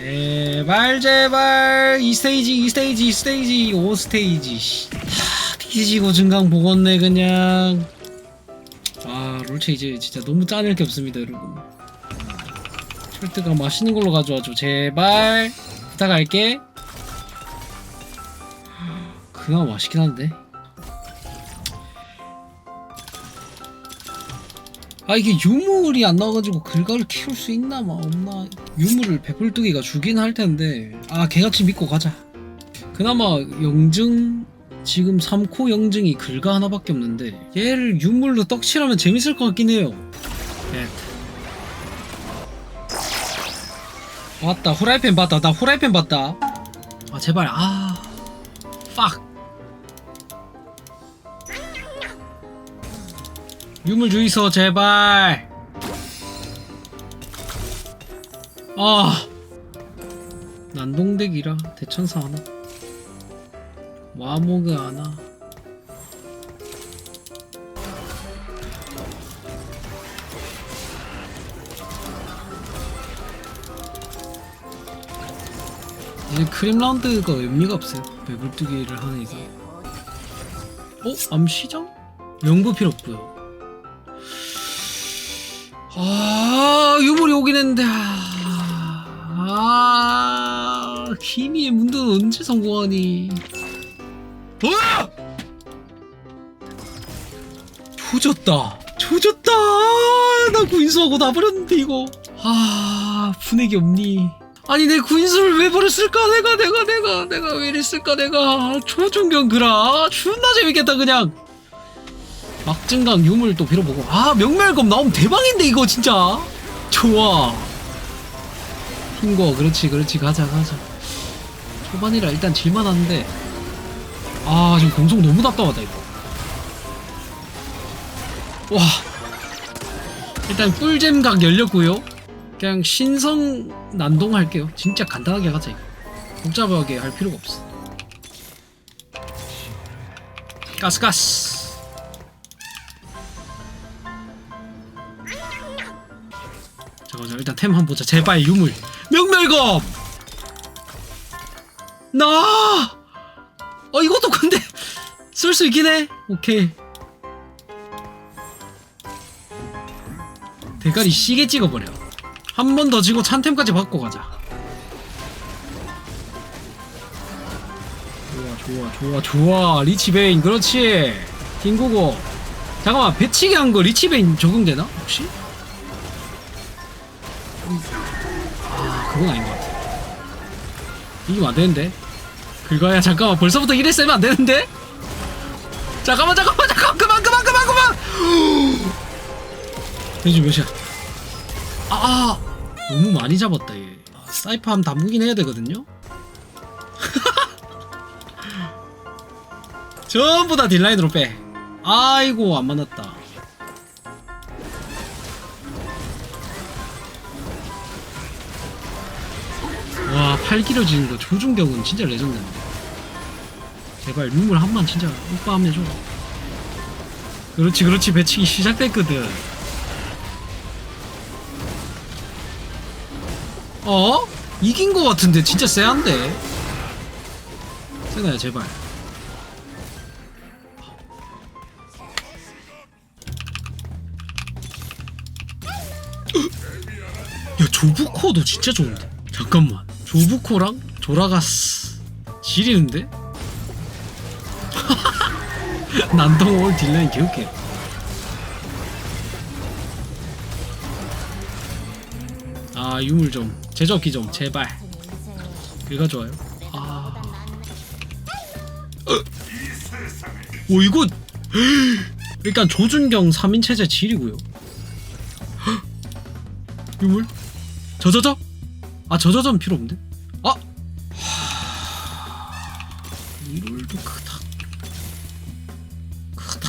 제발 제발. 2스테이지 2스테이지 2스테이지. 5스테이지. 씨. 하, 뒤지고 증강 보겠네 그냥. 아 롤체 이제 진짜 너무 짜낼 게 없습니다 여러분. 철드가 맛있는 걸로 가져와줘. 제발. 부탁할게. 그나마 맛있긴 한데 아 이게 유물이 안 나와가지고 글가를 키울 수 있나 마 없나. 유물을 베풀뜨기가 주긴 할 텐데. 아 개같이 믿고 가자. 그나마 영증 지금 3코 영증이 글가 하나밖에 없는데 얘를 유물로 떡칠하면 재밌을 것 같긴 해요. 네. 왔다. 후라이팬 봤다. 나 후라이팬 봤다. 아 제발. 아 팍. 유물 주이소 제발. 아. 난동대기라 대천사 하나. 와모그 하나. 이제 크림 라운드가 의미가 없어요. 배불뜨기를 하는 이상. 어? 암시장? 연구 필요 없고요 아 유물이 오긴 했는데 아, 아 기미의 문도는 언제 성공하니? 와 조졌다. 조졌다! 나 구인수하고 나버렸는데 이거. 아 분액이 없니? 아니 내 구인수를 왜 버렸을까? 내가 내가 내가 내가 왜 이랬을까? 내가. 조준경 그라 존나 재밌겠다 그냥 막증강 유물 또 빌어보고. 아 명멸검 나오면 대박인데 이거 진짜. 좋아. 흰거 그렇지 그렇지. 가자 가자. 초반이라 일단 질만한데. 아 지금 공성 너무 답답하다 이거. 와. 일단 꿀잼각 열렸고요. 그냥 신성 난동 할게요. 진짜 간단하게 가자 이거. 복잡하게 할 필요가 없어. 가스 가스 일단 템 한번 보자. 제발 유물. 명멸검! 나! 어, 이것도 근데 쓸 수 있긴 해. 오케이. 대가리 시계 찍어버려. 한 번 더 지고 찬템까지 받고 가자. 좋아 좋아 좋아 좋아. 리치베인 그렇지. 딩고고. 잠깐만 배치기 한 거 리치베인 적용되나 혹시? 아 그건 아닌 것 같아. 이기면 안 되는데? 그거야 잠깐만 벌써부터 이래 쓰면 안 되는데? 잠깐만 잠깐만 잠깐만 그만 그만 그만 그만! 대지 몇이야? 아, 아! 너무 많이 잡았다 얘. 아, 사이퍼 함 담그긴 해야 되거든요? 전부 다 딜라인으로 빼. 아이고 안 만났다 와, 팔 길어지는 거 조준경은 진짜 레전드인데. 제발 유물 한 번 진짜 오빠 하면 줘. 그렇지, 그렇지. 배치기 시작됐거든. 어? 이긴 거 같은데 진짜 쎄한데. 세나야 제발. 야 조부코도 진짜 좋은데. 잠깐만. 조부코랑 조라가스. 지리는데? 난동 올 딜라인 개웃겨. 아 유물 좀. 제조기 좀 제발. 그가 좋아요. 아. 어. 오 이거 일단 조준경 3인 체제 지리고요. 유물? 저저저? 아 저저전 필요 없는데? 아! 이rol도 크다. 크다.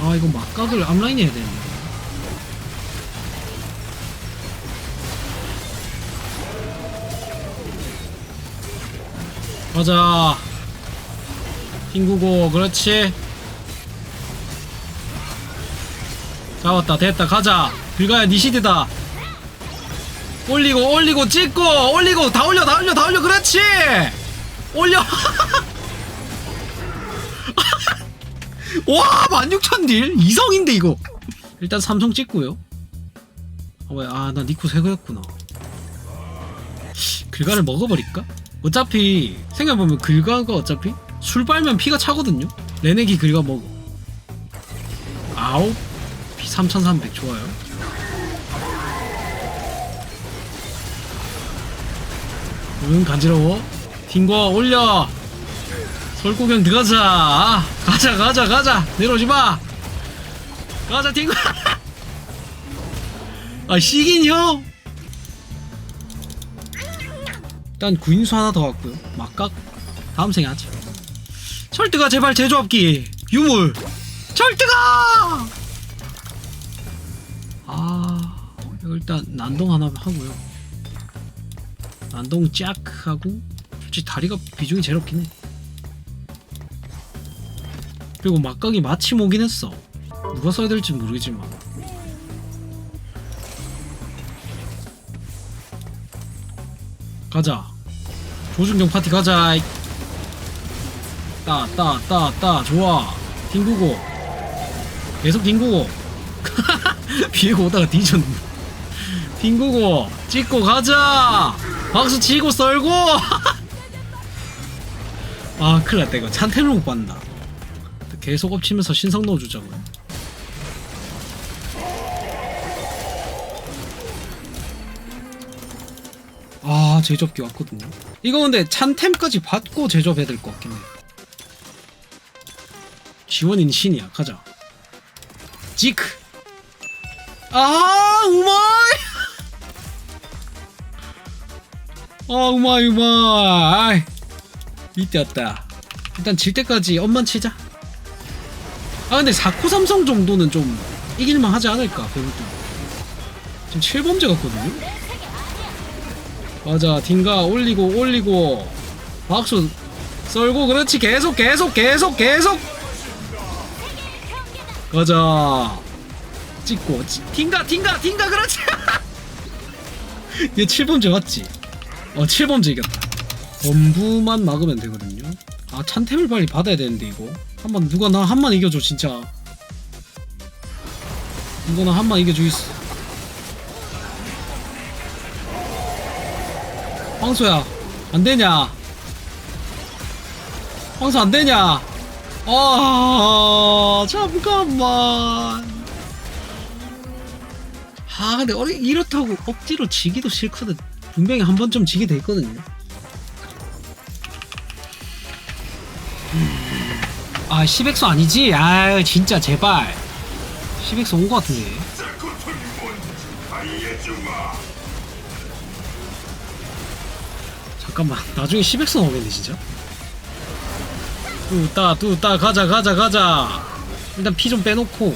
아 이거 막각을 앞라인 해야 되는데. 가자. 핑구고 그렇지. 잡았다 됐다 가자. 불가야 니시드다 올리고 올리고 찍고 올리고 다 올려 다 올려 다 올려 그렇지! 올려. 와 16,000딜? 이성인데 이거. 일단 삼성 찍고요. 아나 니코 새거였구나. 글가를 먹어버릴까? 어차피 생각해보면 글가가 어차피 술 빨면 피가 차거든요? 레네기 글가 먹어. 아홉? 피 3300 좋아요 응 간지러워? 딩거 올려. 설구경 들어가자. 아, 가자 가자 가자. 내려오지마. 가자 딩거 아 시긴 형. 일단 구인수 하나 더 왔고요. 막각. 다음 생에 하지 철드가 제발 제조합기. 유물. 철드가! 아 일단 난동 하나 하고요 난동 짝 하고 솔직히 다리가 비중이 제일 없긴 해. 그리고 막각이 마침 오긴 했어. 누가 써야 될지 모르겠지만. 가자. 조준경 파티 가자. 따 따 따 따. 좋아. 뒹구고. 계속 뒹구고. 비에고 오다가 뒤졌네. 뒹구고. 찍고 가자 박수 치고 썰고. 아 큰일났다 이거. 찬테를 못 받는다. 계속 엎치면서 신성 넣어주자고요. 아 제조업기 왔거든요. 이거 근데 찬템까지 받고 제조업해야 될 것 같긴 해. 지원인 신이야 가자. 지크. 아 우마 이아 우마이 우마이 이때 왔다. 일단 질 때까지 엄만 치자. 아 근데 4코 삼성 정도는 좀 이길만 하지 않을까 배울때 지금 7범죄 같거든요? 맞아 딩가 올리고 올리고. 박수 썰고 그렇지. 계속 계속 계속 계속. 가자. 찍고 찌- 딩가 딩가 딩가 그렇지. 얘 7범죄 맞지? 어 7범죄 이겼다. 범부만 막으면 되거든요. 아 찬템을 빨리 받아야 되는데 이거. 한 번 누가 나 한 번 이겨줘 진짜. 누가 나 한 번 이겨줘 있어 황소야 안되냐? 황소 안되냐? 아 잠깐만. 아 근데 어리 이렇다고 억지로 지기도 싫거든 분명히 한 번쯤 지게 돼 있거든요. 아 10액수 아니지? 아 진짜 제발. 10액수 온거 같은데. 잠깐만 나중에 10액수 나오겠네 진짜? 뚜따 뚜따 가자 가자 가자. 일단 피 좀 빼놓고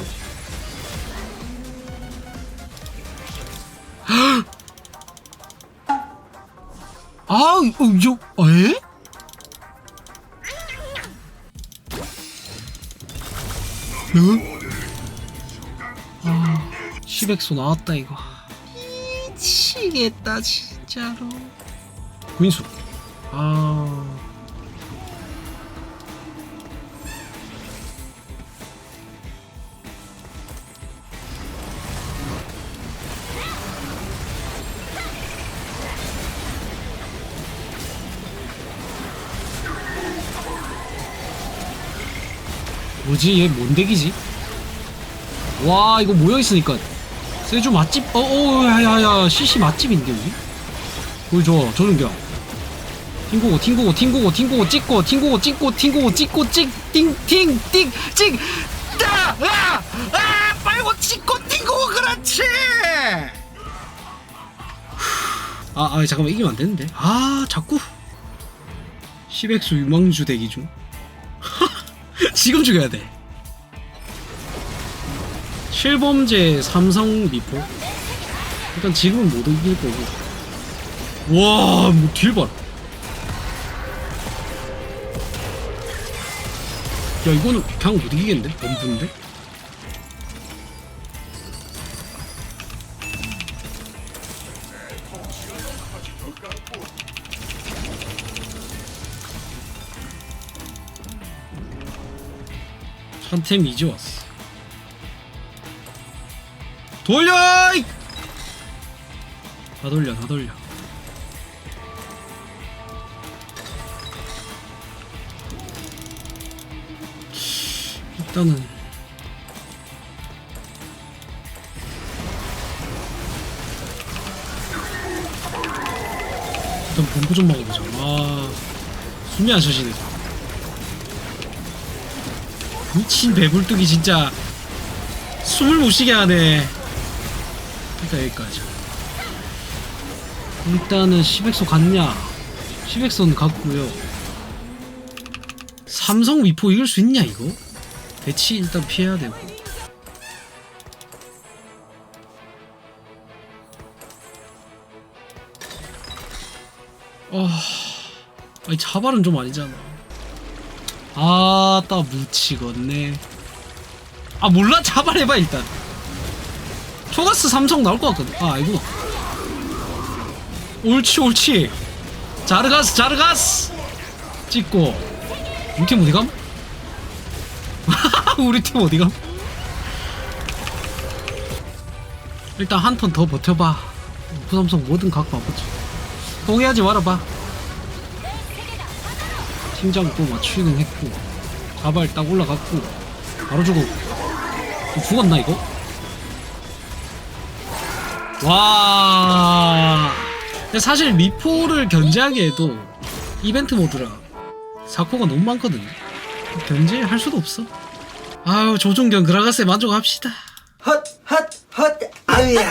응? 아 10액수 나왔다 이거. 미치겠다 진짜로. 구인수. 아 뭐지 얘 뭔데기지? 와 이거 모여있으니까 세주 맛집 어어 야야야 CC 맛집인데 여기? 보여줘 조준경 팅고고 팅고고 팅고고 팅고고 찍고 팅고고 찍고 팅고고 찍고 찍띵팅띵찍 따! 아! 아! 빨고 찍고 팅고고 그렇지! 아, 아 잠깐만 이기면 안 되는데 아 자꾸 10액수 유망주 대기 중 지금 죽여야 돼 7범죄 삼성 미포 일단 지금은 못 이길 거고 와 뭐딜 봐라 야 이거는 그냥 못 이기겠는데? 범부인데? 한템 이제 왔어. 돌려! 이! 다 돌려 다 돌려. 일단은 일단 본부 좀 먹어보자. 아 숨이 안 쉬어지네 미친 배불뚝이 진짜 숨을 못 쉬게 하네. 일단 여기까지. 일단은 10엑소 갔냐? 10엑소는 갔고요. 삼성 미포 이길 수 있냐 이거? 대치 일단 피해야 되고. 아, 아니 자발은 좀 아니잖아. 아따 묻히겠네. 아 몰라 자발해봐 일단. 초가스 삼성 나올 것 같거든. 아 아니구나. 옳지 옳지. 자르가스 자르가스. 찍고 우리 팀 어디 감? 우리 팀 어디 감? 일단 한 턴 더 버텨봐. 부삼성 뭐든 갖고 와보자. 포기하지 말아봐. 팀장 또 맞추기는 했고 자발 딱 올라갔고 바로 죽어. 어, 죽었나 이거? 와. 근데 사실 미포를 견제하기에도 이벤트 모드라 사코가 너무 많거든. 견제할 수도 없어. 아유 조종견 그라가스에 만족합시다. 헛, 헛, 헛, 아우야.